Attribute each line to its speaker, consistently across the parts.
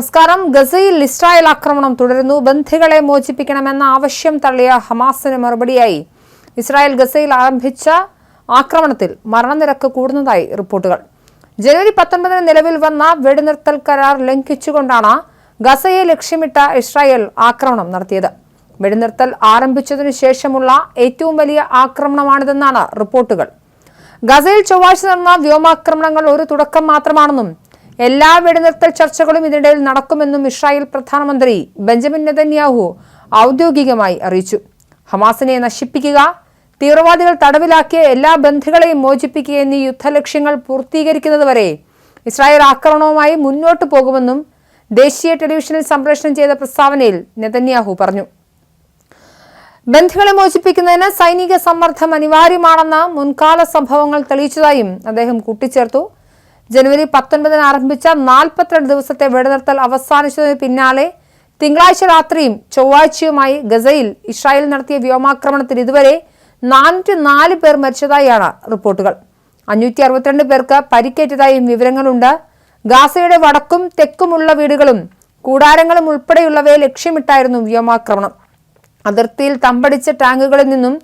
Speaker 1: നമസ്കാരം. ഗസയിൽ ഇസ്രായേൽ ആക്രമണം തുടരുന്നു. ബന്ധികളെ മോചിപ്പിക്കണമെന്ന ആവശ്യം തള്ളിയ ഹമാസിന് മറുപടിയായി. ഇസ്രായേൽ ഗസയിൽ ആരംഭിച്ച ആക്രമണത്തിൽ മരണനിരക്ക് കൂടുന്നതായി റിപ്പോർട്ടുകൾ. ജനുവരി പത്തൊൻപതിന് നിലവിൽ വന്ന വെടിനിർത്തൽ കരാർ ലംഘിച്ചുകൊണ്ടാണ് ഗസയെ ലക്ഷ്യമിട്ട ഇസ്രായേൽ ആക്രമണം നടത്തിയത്. വെടിനിർത്തൽ ആരംഭിച്ചതിനു ശേഷമുള്ള ഏറ്റവും വലിയ ആക്രമണമാണിതെന്നാണ് റിപ്പോർട്ടുകൾ. ഗസയിൽ ചൊവ്വാഴ്ച നടന്ന വ്യോമാക്രമണങ്ങൾ ഒരു തുടക്കം മാത്രമാണെന്നും എല്ലാ വെടിനിർത്തൽ ചർച്ചകളും ഇതിനിടയിൽ നടക്കുമെന്നും ഇസ്രായേൽ പ്രധാനമന്ത്രി ബെഞ്ചമിൻ നെതന്യാഹു ഔദ്യോഗികമായി അറിയിച്ചു. ഹമാസിനെ നശിപ്പിക്കുക തീവ്രവാദികൾ തടവിലാക്കിയ എല്ലാ ബന്ധുക്കളെയും മോചിപ്പിക്കുക എന്നീ യുദ്ധലക്ഷ്യങ്ങൾ പൂർത്തീകരിക്കുന്നതുവരെ ഇസ്രായേൽ ആക്രമണവുമായി മുന്നോട്ട് പോകുമെന്നും ദേശീയ ടെലിവിഷനിൽ സംപ്രേഷണം ചെയ്ത പ്രസ്താവനയിൽ നെതന്യാഹു പറഞ്ഞു. ബന്ധുക്കളെ മോചിപ്പിക്കുന്നതിന് സൈനിക സമ്മർദ്ദം അനിവാര്യമാണെന്ന മുൻകാല സംഭവങ്ങൾ തെളിയിച്ചതായും അദ്ദേഹം കൂട്ടിച്ചേർത്തു. ജനുവരി പത്തൊൻപതിന് ആരംഭിച്ച നാൽപ്പത്തിരണ്ട് ദിവസത്തെ വെടിനിർത്തൽ അവസാനിച്ചതിന് പിന്നാലെ തിങ്കളാഴ്ച രാത്രിയും ചൊവ്വാഴ്ചയുമായി ഗസയിൽ ഇസ്രായേൽ നടത്തിയ വ്യോമാക്രമണത്തിൽ ഇതുവരെ നാനൂറ്റി നാല് പേർ മരിച്ചതായാണ് റിപ്പോർട്ടുകൾ. അഞ്ഞൂറ്റി അറുപത്തിരണ്ട് പേർക്ക് പരിക്കേറ്റതായും വിവരങ്ങളുണ്ട്. ഗാസയുടെ വടക്കും തെക്കുമുള്ള വീടുകളും കൂടാരങ്ങളും ഉൾപ്പെടെയുള്ളവയെ ലക്ഷ്യമിട്ടായിരുന്നു വ്യോമാക്രമണം. അതിർത്തിയിൽ തമ്പടിച്ച ടാങ്കുകളിൽ നിന്നും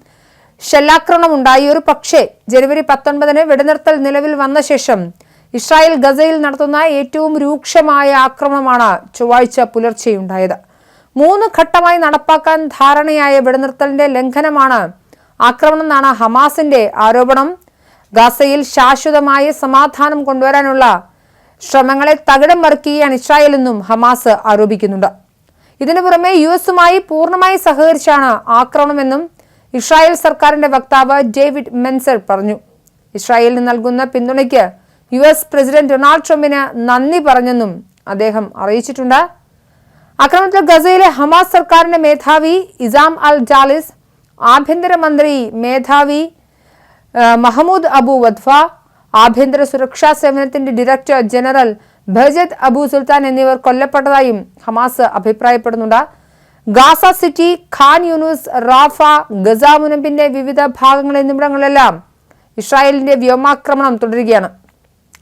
Speaker 1: ഷെല്ലാക്രമണം ഉണ്ടായി. ഒരു പക്ഷേ ജനുവരി പത്തൊൻപതിന് വെടിനിർത്തൽ നിലവിൽ വന്ന ശേഷം ഇസ്രായേൽ ഗസയിൽ നടത്തുന്ന ഏറ്റവും രൂക്ഷമായ ആക്രമണമാണ് ചൊവ്വാഴ്ച പുലർച്ചെയുണ്ടായത്. മൂന്ന് ഘട്ടമായി നടപ്പാക്കാൻ ധാരണയായ വെടിനിർത്തലിന്റെ ലംഘനമാണ് ആക്രമണം എന്നാണ് ഹമാസിന്റെ ആരോപണം. ഗസയിൽ ശാശ്വതമായി സമാധാനം കൊണ്ടുവരാനുള്ള ശ്രമങ്ങളെ തകിടം മറിക്കുകയാണ് ഇസ്രായേൽ എന്നും ഹമാസ് ആരോപിക്കുന്നുണ്ട്. ഇതിനു പുറമെ യു എസുമായി പൂർണമായി സഹകരിച്ചാണ് ആക്രമണമെന്നും ഇസ്രായേൽ സർക്കാരിന്റെ വക്താവ് ഡേവിഡ് മെൻസർ പറഞ്ഞു. ഇസ്രായേലിന് നൽകുന്ന പിന്തുണയ്ക്ക് യു എസ് പ്രസിഡന്റ് ഡൊണാൾഡ് ട്രംപിന് നന്ദി പറഞ്ഞെന്നും അദ്ദേഹം അറിയിച്ചിട്ടുണ്ട്. ആക്രമണത്തിൽ ഗസയിലെ ഹമാസ് സർക്കാരിന്റെ മേധാവി ഇസാം അൽ ജാലിസ് ആഭ്യന്തരമന്ത്രി മേധാവി മഹമ്മൂദ് അബു വദ്ഫ ആഭ്യന്തര സുരക്ഷാ സേവനത്തിന്റെ ഡയറക്ടർ ജനറൽ ബജത് അബു സുൽത്താൻ എന്നിവർ കൊല്ലപ്പെട്ടതായും Hamas അഭിപ്രായപ്പെടുന്നുണ്ട്. Gaza city Khan Yunis Rafah Gaza മുനമ്പിന്റെ വിവിധ ഭാഗങ്ങൾ എന്നിവിടങ്ങളിലെല്ലാം ഇസ്രായേലിന്റെ വ്യോമാക്രമണം തുടരുകയാണ്.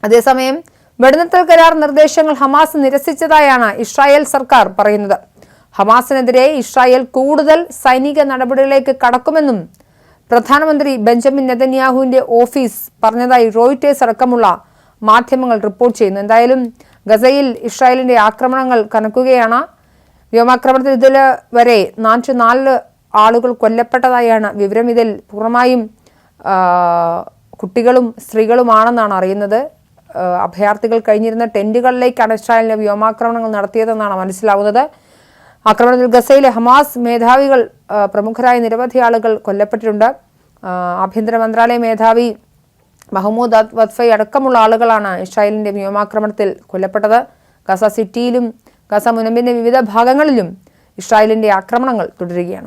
Speaker 1: അതേസമയം വെടിനിർത്തൽ കരാർ നിർദ്ദേശങ്ങൾ ഹമാസ് നിരസിച്ചതായാണ് ഇസ്രായേൽ സർക്കാർ പറയുന്നത്. ഹമാസിനെതിരെ ഇസ്രായേൽ കൂടുതൽ സൈനിക നടപടികളിലേക്ക് കടക്കുമെന്നും പ്രധാനമന്ത്രി ബെഞ്ചമിൻ നെതന്യാഹുവിന്റെ ഓഫീസ് പറഞ്ഞതായി റോയിറ്റേഴ്സ് അടക്കമുള്ള മാധ്യമങ്ങൾ റിപ്പോർട്ട് ചെയ്യുന്നു. എന്തായാലും ഗസയിൽ ഇസ്രായേലിന്റെ ആക്രമണങ്ങൾ കനക്കുകയാണ്. വ്യോമാക്രമണത്തിൽ ഇതിൽ വരെ നാനൂറ്റി നാല് ആളുകൾ കൊല്ലപ്പെട്ടതായാണ് വിവരം. ഇതിൽ പൂർണമായും കുട്ടികളും സ്ത്രീകളുമാണെന്നാണ് അറിയുന്നത്. അഭയാർത്ഥികൾ കഴിഞ്ഞിരുന്ന ടെന്റുകളിലേക്കാണ് ഇസ്രായേലിന് വ്യോമാക്രമണങ്ങൾ നടത്തിയതെന്നാണ് മനസ്സിലാവുന്നത്. ആക്രമണത്തിൽ ഗസയിലെ ഹമാസ് മേധാവികൾ പ്രമുഖരായ നിരവധി ആളുകൾ കൊല്ലപ്പെട്ടിട്ടുണ്ട്. ആഭ്യന്തര മന്ത്രാലയ മേധാവി മഹമ്മൂദ് വത്ഫൈ അടക്കമുള്ള ആളുകളാണ് ഇസ്രായേലിന്റെ വ്യോമാക്രമണത്തിൽ കൊല്ലപ്പെട്ടത്. ഗസ സിറ്റിയിലും ഗസ മുനമ്പിന്റെ വിവിധ ഭാഗങ്ങളിലും ഇസ്രായേലിന്റെ ആക്രമണങ്ങൾ തുടരുകയാണ്.